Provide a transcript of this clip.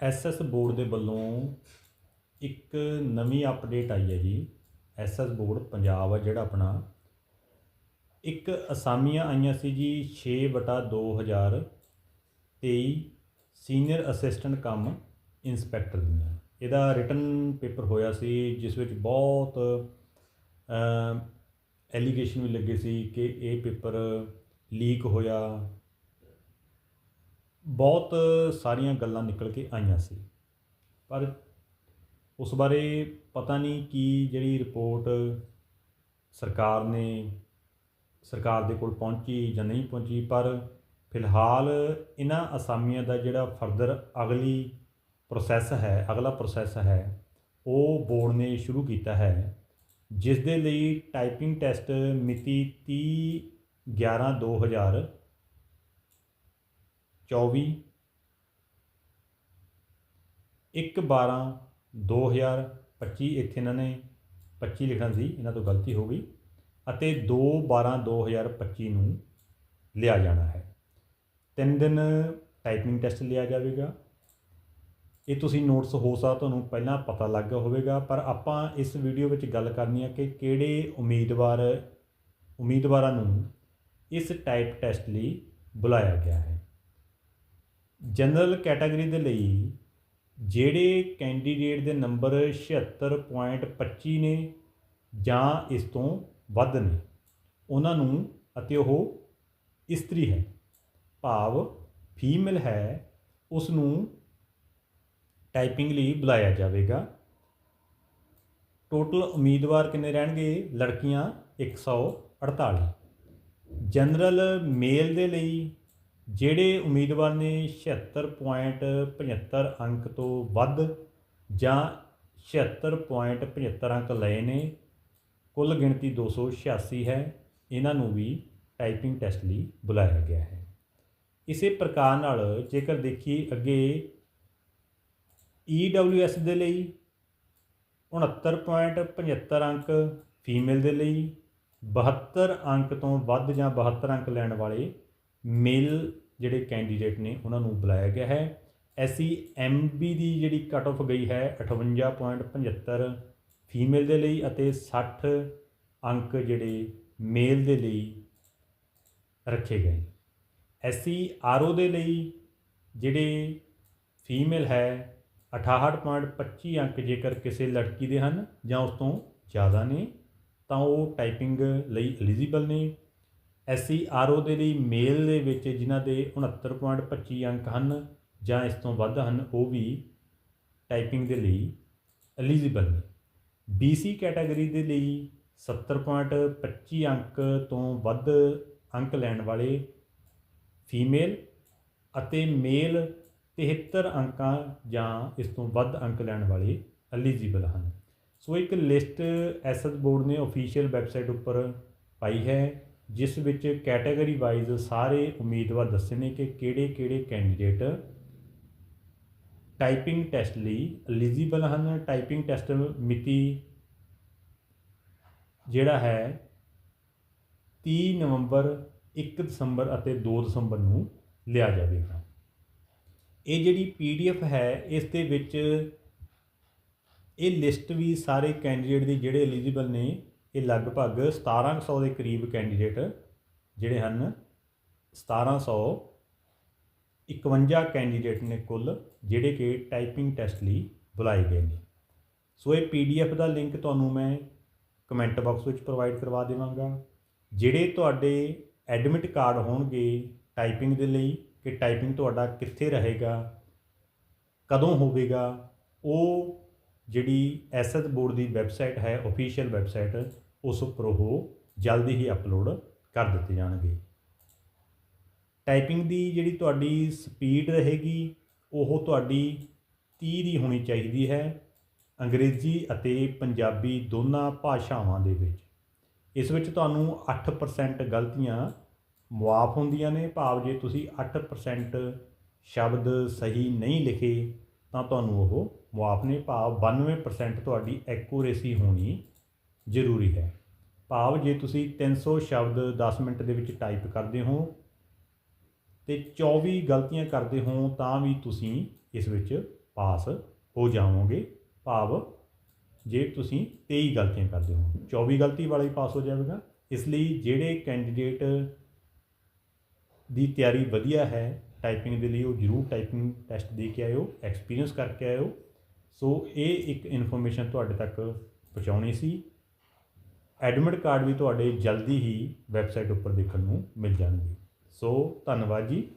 SS board ਦੇ ਵੱਲੋਂ ਇੱਕ ਨਵੀਂ ਅਪਡੇਟ ਆਈ ਹੈ ਜੀ। ਐਸਐਸ ਬੋਰਡ ਪੰਜਾਬ ਆ ਜਿਹੜਾ ਆਪਣਾ। ਇੱਕ ਅਸਾਮੀਆਂ ਆਈਆਂ ਸੀ ਜੀ 6 ਵਟਾ 2023 ਸੀਨੀਅਰ ਅਸਿਸਟੈਂਟ ਕਮ ਇੰਸਪੈਕਟਰ ਦੀਆਂ। ਇਹਦਾ ਰਿਟਨ ਪੇਪਰ ਹੋਇਆ ਸੀ ਜਿਸ ਵਿੱਚ ਬਹੁਤ ਐਲੀਗੇਸ਼ਨ ਵੀ ਲੱਗੇ ਸੀ ਕਿ ਇਹ ਪੇਪਰ ਲੀਕ ਹੋਇਆ। ਬਹੁਤ ਸਾਰੀਆਂ ਗੱਲਾਂ ਨਿਕਲ ਕੇ ਆਈਆਂ ਸੀ। ਪਰ ਉਸ ਬਾਰੇ ਪਤਾ ਨਹੀਂ ਕਿ ਜਿਹੜੀ ਰਿਪੋਰਟ ਸਰਕਾਰ ਨੇ ਸਰਕਾਰ ਦੇ ਕੋਲ ਪਹੁੰਚੀ ਜਾਂ ਨਹੀਂ ਪਹੁੰਚੀ, ਪਰ ਫਿਲਹਾਲ ਇਹਨਾਂ ਅਸਾਮੀਆਂ ਦਾ ਜਿਹੜਾ ਫਰਦਰ ਅਗਲੀ ਪ੍ਰੋਸੈਸ ਹੈ, ਅਗਲਾ ਪ੍ਰੋਸੈਸ ਹੈ, ਉਹ ਬੋਰਡ ਨੇ ਸ਼ੁਰੂ ਕੀਤਾ ਹੈ, ਜਿਸ ਦੇ ਲਈ ਟਾਈਪਿੰਗ ਟੈਸਟ ਮਿਤੀ 30 11 2000 24 1 12 2025 ਇੱਥੇ ਇਹਨਾਂ ਨੇ 25 ਲਿਖਣਾ ਸੀ, ਇਹਨਾਂ ਤੋਂ ਗਲਤੀ ਹੋ ਗਈ ਅਤੇ 2 12 2025 ਨੂੰ ਲਿਆ ਜਾਣਾ ਹੈ। ਤਿੰਨ ਦਿਨ ਟਾਈਪਿੰਗ ਟੈਸਟ ਲਿਆ ਜਾਵੇਗਾ। ਇਹ ਤੁਸੀਂ ਨੋਟਸ ਹੋ ਸਕਦਾ ਤੁਹਾਨੂੰ ਪਹਿਲਾਂ ਪਤਾ ਲੱਗ ਗਿਆ ਹੋਵੇਗਾ, ਪਰ ਆਪਾਂ ਇਸ ਵੀਡੀਓ ਵਿੱਚ ਗੱਲ ਕਰਨੀ ਹੈ ਕਿ ਕਿਹੜੇ ਉਮੀਦਵਾਰ, ਉਮੀਦਵਾਰਾਂ ਨੂੰ ਇਸ ਟਾਈਪ ਟੈਸਟ ਲਈ ਬੁਲਾਇਆ ਗਿਆ ਹੈ। ਜਨਰਲ ਕੈਟਾਗਰੀ ਦੇ ਲਈ ਜਿਹੜੇ ਕੈਂਡੀਡੇਟ ਦੇ ਨੰਬਰ 76.25 ਨੇ ਜਾਂ ਇਸ ਤੋਂ ਵੱਧ ਨੇ, ਉਹਨਾਂ ਨੂੰ ਅਤੇ ਉਹ ਇਸਤਰੀ ਹੈ, ਭਾਵ ਫੀਮੇਲ ਹੈ, ਉਸ ਨੂੰ ਟਾਈਪਿੰਗ ਲਈ ਬੁਲਾਇਆ ਜਾਵੇਗਾ। ਟੋਟਲ ਉਮੀਦਵਾਰ ਕਿੰਨੇ ਰਹਿਣਗੇ? ਲੜਕੀਆਂ 148 ਜਨਰਲ ਮੇਲ ਦੇ ਲਈ ਜਿਹੜੇ ਉਮੀਦਵਾਰ ਨੇ 76.75 ਅੰਕ ਤੋਂ ਵੱਧ ਜਾਂ 76.75 ਅੰਕ ਲਏ ਨੇ, ਕੁੱਲ ਗਿਣਤੀ 286 ਹੈ। ਇਹਨਾਂ ਨੂੰ ਵੀ ਟਾਈਪਿੰਗ ਟੈਸਟ ਲਈ ਬੁਲਾਇਆ ਗਿਆ ਹੈ। ਇਸੇ ਪ੍ਰਕਾਰ ਨਾਲ ਜੇਕਰ ਦੇਖੀਏ ਅੱਗੇ EWS ਦੇ ਲਈ 69.75 ਅੰਕ ਫੀਮੇਲ ਦੇ ਲਈ 72 ਅੰਕ ਤੋਂ ਵੱਧ ਜਾਂ 72 ਅੰਕ ਲੈਣ ਵਾਲੇ ਮੇਲ ਜਿਹੜੇ ਕੈਂਡੀਡੇਟ ਨੇ ਉਹਨਾਂ ਨੂੰ ਬੁਲਾਇਆ ਗਿਆ ਹੈ। ਐਸੀ ਐਮਬੀ ਦੀ ਜਿਹੜੀ ਕਟ ਆਫ ਗਈ ਹੈ 58.75 ਫੀਮੇਲ ਦੇ ਲਈ ਅਤੇ 60 ਅੰਕ ਜਿਹੜੇ ਮੇਲ ਦੇ ਲਈ ਰੱਖੇ ਗਏ। ਐਸੀ ਆਰਓ ਦੇ ਲਈ ਜਿਹੜੇ ਫੀਮੇਲ ਹੈ 68.25 ਅੰਕ ਜੇਕਰ ਕਿਸੇ ਲੜਕੀ ਦੇ ਹਨ ਜਾਂ ਉਸ ਤੋਂ ਜ਼ਿਆਦਾ ਨੇ ਤਾਂ ਉਹ ਟਾਈਪਿੰਗ ਲਈ ਐਲੀਜੀਬਲ ਨੇ। ਐਸਸੀ ਆਰਓ ਦੇ ਲਈ ਮੇਲ ਦੇ ਵਿੱਚ ਜਿਨ੍ਹਾਂ ਦੇ 69.25 ਅੰਕ ਹਨ ਜਾਂ ਇਸ ਤੋਂ ਵੱਧ ਹਨ, ਉਹ ਵੀ ਟਾਈਪਿੰਗ ਦੇ ਲਈ ਐਲੀਜੀਬਲ ਨੇ। BC ਕੈਟਾਗਰੀ ਦੇ ਲਈ 70.25 ਅੰਕ ਤੋਂ ਵੱਧ ਅੰਕ ਲੈਣ ਵਾਲੇ ਫੀਮੇਲ ਅਤੇ ਮੇਲ 73 ਅੰਕਾਂ ਜਾਂ ਇਸ ਤੋਂ ਵੱਧ ਅੰਕ ਲੈਣ ਵਾਲੇ ਐਲੀਜੀਬਲ ਹਨ। ਸੋ ਇੱਕ ਲਿਸਟ ਐਸਐਸ ਬੋਰਡ ਨੇ ਅਫੀਸ਼ੀਅਲ ਵੈਬਸਾਈਟ ਉੱਪਰ ਪਾਈ ਹੈ। ਜਿਸ ਵਿੱਚ ਕੈਟਾਗਰੀ ਵਾਈਜ਼ ਸਾਰੇ ਉਮੀਦਵਾਰ ਦੱਸੇ ਨੇ ਕਿ ਕਿਹੜੇ-ਕਿਹੜੇ ਕੈਂਡੀਡੇਟ ਟਾਈਪਿੰਗ ਟੈਸਟ ਲਈ ਐਲੀਜੀਬਲ ਹਨ। ਟਾਈਪਿੰਗ ਟੈਸਟ ਮਿਤੀ ਜਿਹੜਾ ਹੈ 30 ਨਵੰਬਰ 1 ਦਸੰਬਰ ਅਤੇ 2 ਦਸੰਬਰ ਨੂੰ ਲਿਆ ਜਾਵੇਗਾ। ਇਹ ਜਿਹੜੀ ਪੀਡੀਐਫ ਹੈ, ਇਸ ਦੇ ਵਿੱਚ ਇਹ ਲਿਸਟ ਵੀ ਸਾਰੇ ਕੈਂਡੀਡੇਟ ਦੀ ਜਿਹੜੇ ਐਲੀਜੀਬਲ ਨੇ ਇਹ ਲਗਭਗ 1700 ਦੇ ਕਰੀਬ ਕੈਂਡੀਡੇਟ ਜਿਹੜੇ ਹਨ 1751 ਕੈਂਡੀਡੇਟ ਨੇ ਕੁੱਲ, ਜਿਹੜੇ ਕਿ ਟਾਈਪਿੰਗ ਟੈਸਟ ਲਈ ਬੁਲਾਏ ਗਏ ਨੇ। ਸੋ ਇਹ ਪੀਡੀਐਫ ਦਾ ਲਿੰਕ ਤੁਹਾਨੂੰ ਮੈਂ ਕਮੈਂਟ ਬਾਕਸ ਵਿੱਚ ਪ੍ਰੋਵਾਈਡ ਕਰਵਾ ਦੇਵਾਂਗਾ। ਜਿਹੜੇ ਤੁਹਾਡੇ ਐਡਮਿਟ ਕਾਰਡ ਹੋਣਗੇ ਟਾਈਪਿੰਗ ਦੇ ਲਈ, ਕਿ ਟਾਈਪਿੰਗ ਤੁਹਾਡਾ ਕਿੱਥੇ ਰਹੇਗਾ, ਕਦੋਂ ਹੋਵੇਗਾ, ਉਹ ਜਿਹੜੀ ਐਸਐਸ ਬੋਰਡ ਦੀ ਵੈਬਸਾਈਟ ਹੈ ਅਫੀਸ਼ੀਅਲ ਵੈਬਸਾਈਟ ਉਸ ਉੱਪਰ ਉਹ ਜਲਦੀ ਹੀ ਅਪਲੋਡ ਕਰ ਦਿੱਤੇ ਜਾਣਗੇ। ਟਾਈਪਿੰਗ ਦੀ ਜਿਹੜੀ ਤੁਹਾਡੀ ਸਪੀਡ ਰਹੇਗੀ, ਉਹ ਤੁਹਾਡੀ 30 ਦੀ ਹੋਣੀ ਚਾਹੀਦੀ ਹੈ ਅੰਗਰੇਜ਼ੀ ਅਤੇ ਪੰਜਾਬੀ ਦੋਨਾਂ ਭਾਸ਼ਾਵਾਂ ਦੇ ਵਿੱਚ। ਇਸ ਵਿੱਚ ਤੁਹਾਨੂੰ 8% ਗਲਤੀਆਂ ਮੁਆਫ ਹੁੰਦੀਆਂ ਨੇ। ਭਾਵ ਜੇ ਤੁਸੀਂ 8% ਸ਼ਬਦ ਸਹੀ ਨਹੀਂ ਲਿਖੇ, ਤਾਂ ਤੁਹਾਨੂੰ ਉਹ ਮੁਆਫ ਨੇ ਭਾਵ 92% ਤੁਹਾਡੀ ਐਕੂਰੇਸੀ ਹੋਣੀ ਜ਼ਰੂਰੀ ਹੈ। ਭਾਵ ਜੇ ਤੁਸੀਂ 300 ਸ਼ਬਦ 10 ਮਿੰਟ ਦੇ ਵਿੱਚ ਟਾਈਪ ਕਰਦੇ ਹੋ ਤੇ 24 ਗਲਤੀਆਂ ਕਰਦੇ ਹੋ ਤਾਂ ਵੀ ਤੁਸੀਂ ਇਸ ਵਿੱਚ ਪਾਸ ਹੋ ਜਾਵੋਗੇ। ਭਾਵ ਜੇ ਤੁਸੀਂ 23 ਗਲਤੀਆਂ ਕਰਦੇ ਹੋ 24 ਗਲਤੀ ਵਾਲਾ ਹੀ ਪਾਸ ਹੋ ਜਾਵੇਗਾ। ਇਸ ਲਈ ਜਿਹੜੇ ਕੈਂਡੀਡੇਟ ਦੀ ਤਿਆਰੀ ਵਧੀਆ ਹੈ, ਟਾਈਪਿੰਗ ਦੇ ਲਈ ਉਹ ਜ਼ਰੂਰ ਟਾਈਪਿੰਗ ਟੈਸਟ ਦੇ ਕੇ ਆਇਓ, ਐਕਸਪੀਰੀਅੰਸ ਕਰਕੇ ਆਇਓ। ਸੋ ਇਹ ਇੱਕ ਇਨਫੋਰਮੇਸ਼ਨ ਤੁਹਾਡੇ ਤੱਕ ਪਹੁੰਚਾਉਣੀ ਸੀ। ਐਡਮਿਟ ਕਾਰਡ ਵੀ ਤੁਹਾਡੇ ਜਲਦੀ ਹੀ ਵੈਬਸਾਈਟ ਉੱਪਰ ਦੇਖਣ ਨੂੰ ਮਿਲ ਜਾਣਗੇ। ਸੋ ਧੰਨਵਾਦ ਜੀ।